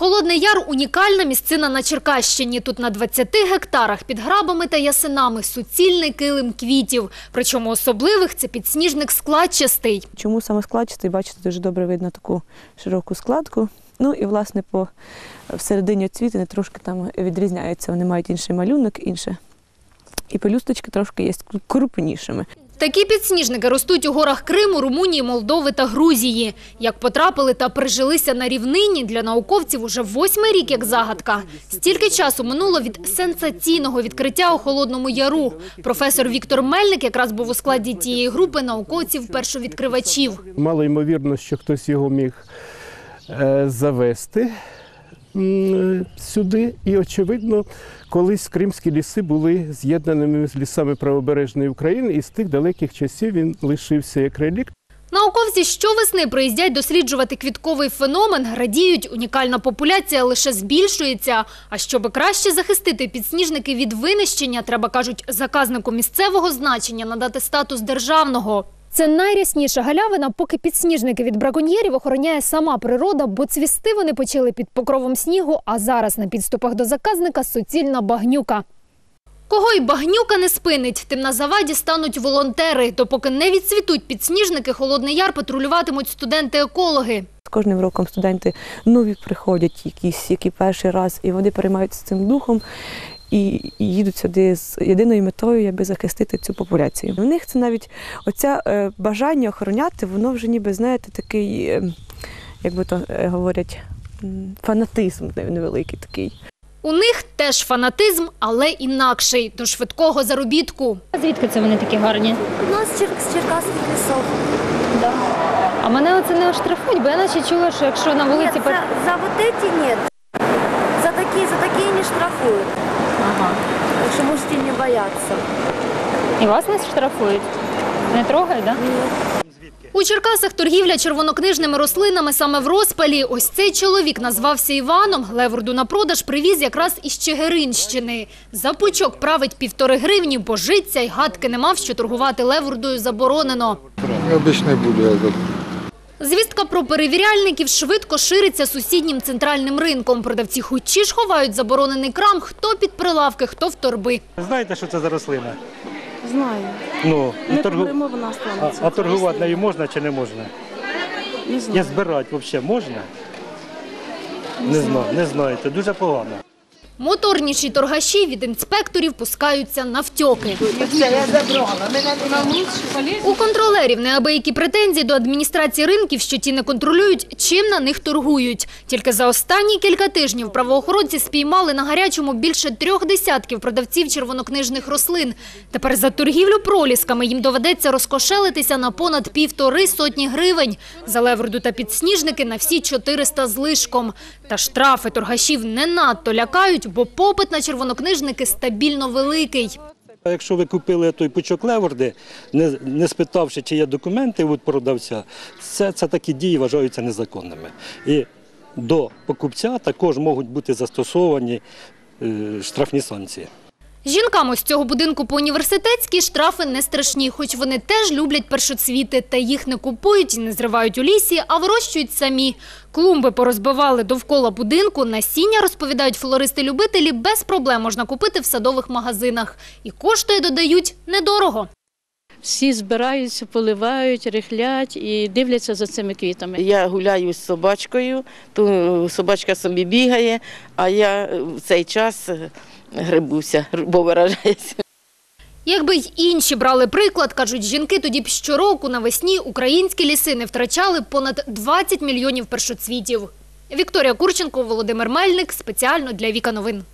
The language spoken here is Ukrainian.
Холодний Яр – унікальна місцина на Черкащині. Тут на 20 гектарах під грабами та ясинами суцільний килим квітів. Причому особливих – це підсніжник складчастий. Чому саме складчатий? Бачите, дуже добре видно таку широку складку. Ну і власне всередині цвітини трошки там відрізняються. Вони мають інший малюнок, інше. І пелюсточки трошки є крупнішими. Такі підсніжники ростуть у горах Криму, Румунії, Молдови та Грузії. Як потрапили та прижилися на рівнині, для науковців уже восьмий рік як загадка. Стільки часу минуло від сенсаційного відкриття у Холодному Яру. Професор Віктор Мельник якраз був у складі тієї групи науковців-першовідкривачів. Мало ймовірно, що хтось його міг е, завести сюди. І, очевидно, колись кримські ліси були з'єднаними з лісами правобережної України, і з тих далеких часів він лишився як релікт. Науковці щовесни приїздять досліджувати квітковий феномен, радіють, унікальна популяція лише збільшується. А щоб краще захистити підсніжники від винищення, треба, кажуть, заказнику місцевого значення надати статус державного. Це найрясніша галявина, поки підсніжники від браконьєрів охороняє сама природа, бо цвісти вони почали під покровом снігу, а зараз на підступах до заказника суцільна багнюка. Кого й багнюка не спинить, тим на заваді стануть волонтери. Допоки не відцвітуть підсніжники, Холодний Яр патрулюватимуть студенти-екологи. З кожним роком студенти нові приходять, якісь, які перший раз, і вони переймаються цим духом і їдуть сюди з єдиною метою, аби захистити цю популяцію. У них це навіть оце е, бажання охороняти, воно вже ніби, знаєте, такий, е, як би то е, говорять, фанатизм невеликий такий. У них теж фанатизм, але інакший – до швидкого заробітку. Звідки це вони такі гарні? У нас чер... з черкаських лісов. А мене оце не оштрафують, бо я наче чула, що якщо на вулиці Нет, за, за вот эти нет. За такие, за такие не штрафуют. Ага. Так что можете не бояться. І вас не штрафують? Не трогають, так? Да? У Черкасах торгівля червонокнижними рослинами саме в розпалі. Ось цей чоловік назвався Іваном. Левурду на продаж привіз якраз із Чигиринщини. За пучок править півтори гривні, божиться й гадки не мав, що торгувати левурдою заборонено. Я обычно буду, я. Звістка про перевіряльників швидко шириться сусіднім центральним ринком. Продавці хучі ж ховають заборонений крам хто під прилавки, хто в торби. Знаєте, що це за рослина? Знаю. Ну, і Не торгу- проблема вона а, станеться. а торгувати нею можна чи не можна? Не Я знаю. збирати взагалі можна? Не знаю, не знаєте, дуже погано. Моторніші торгаші від інспекторів пускаються навтьоки. У контролерів неабиякі претензії до адміністрації ринків, що ті не контролюють, чим на них торгують. Тільки за останні кілька тижнів правоохоронці спіймали на гарячому більше трьох десятків продавців червонокнижних рослин. Тепер за торгівлю пролісками їм доведеться розкошелитися на понад півтори сотні гривень. За леверду та підсніжники на всі 400 з лишком. Та штрафи торгашів не надто лякають, бо попит на червонокнижники стабільно великий. А якщо ви купили той пучок леворди, не, не спитавши, чи є документи від продавця, це, це такі дії вважаються незаконними. І до покупця також можуть бути застосовані е, штрафні санкції. Жінкам ось цього будинку по університетській штрафи не страшні, хоч вони теж люблять першоцвіти, та їх не купують і не зривають у лісі, а вирощують самі. Клумби порозбивали довкола будинку, насіння, розповідають флористи-любителі, без проблем можна купити в садових магазинах. І коштує, додають, недорого. Всі збираються, поливають, рихлять і дивляться за цими квітами. Я гуляю з собачкою, то собачка собі бігає, а я в цей час е, грибуся, бо виражається. Якби й інші брали приклад, кажуть жінки, тоді б щороку навесні українські ліси не втрачали понад 20 мільйонів першоцвітів. Вікторія Курченко, Володимир Мельник. Спеціально для Віка Новин.